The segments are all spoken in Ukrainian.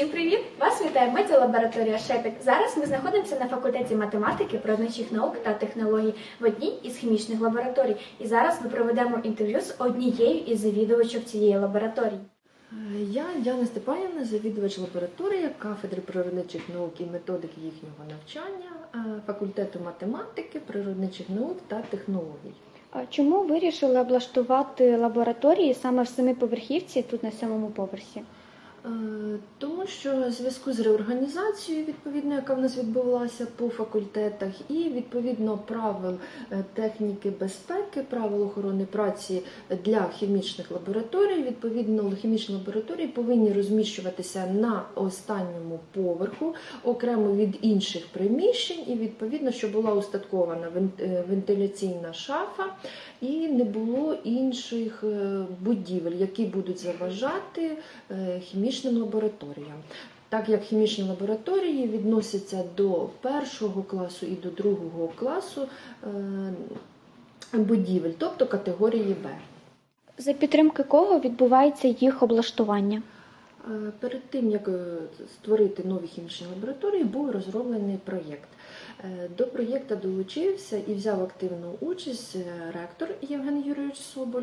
Всім привіт! Вас вітає медіалабораторія Шепіт. Зараз ми знаходимося на факультеті математики, природничих наук та технологій в одній із хімічних лабораторій. І зараз ми проведемо інтерв'ю з однією із завідувачок цієї лабораторії. Я Діана Степанівна, завідувач лабораторії кафедри природничих наук і методики їхнього навчання, е, факультету математики, природничих наук та технологій. А Чому вирішили облаштувати лабораторії саме в семиповерхівці, тут на сьомому поверсі? Е, Тому що в зв'язку з реорганізацією, відповідно, яка в нас відбувалася по факультетах, і відповідно правил е, техніки безпеки, правил охорони праці для хімічних лабораторій, відповідно, хімічні лабораторії повинні розміщуватися на останньому поверху, окремо від інших приміщень, і відповідно, щоб була устаткована е, вентиляційна шафа, і не було інших будівель, які будуть заважати е, хімічним лабораторіям. Так як хімічні лабораторії відносяться до першого класу і до другого класу е, будівель, тобто категорії Б. За підтримки кого відбувається їх облаштування? Е, Перед тим як е, створити нові хімічні лабораторії, був розроблений проєкт. Е, До проєкту долучився і взяв активну участь ректор Євген Юрійович Соболь,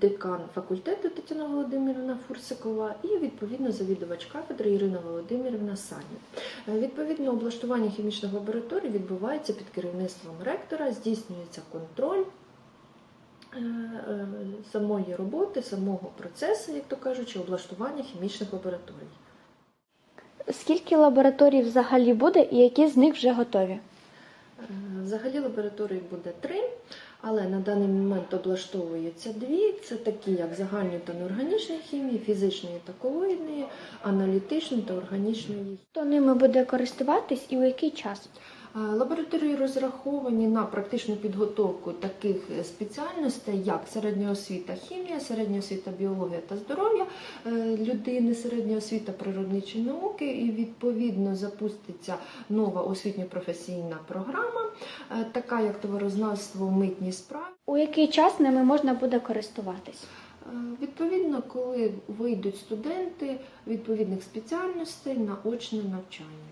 декан факультету Тетяна Володимирівна Фурсикова і відповідно завідувач кафедри Ірина Володимирівна Сані. Відповідно, облаштування хімічних лабораторій відбувається під керівництвом ректора, здійснюється контроль самої роботи, самого процесу, як то кажучи, облаштування хімічних лабораторій. Скільки лабораторій взагалі буде і які з них вже готові? Е, Взагалі лабораторій буде три, але на даний момент облаштовується дві. Це такі, як загальні та неорганічні хімії, фізичної та колоїдної, аналітичної та органічної. Хто ними буде користуватись і у який час? Е, Лабораторії розраховані на практичну підготовку таких е, спеціальностей, як середня освіта хімія, середня освіта біологія та здоров'я е, людини, середня освіта природничі науки, і відповідно запуститься нова освітньо-професійна програма, така як товарознавство митні справи. У який час ними можна буде користуватись? Відповідно, коли вийдуть студенти відповідних спеціальностей на очне навчання.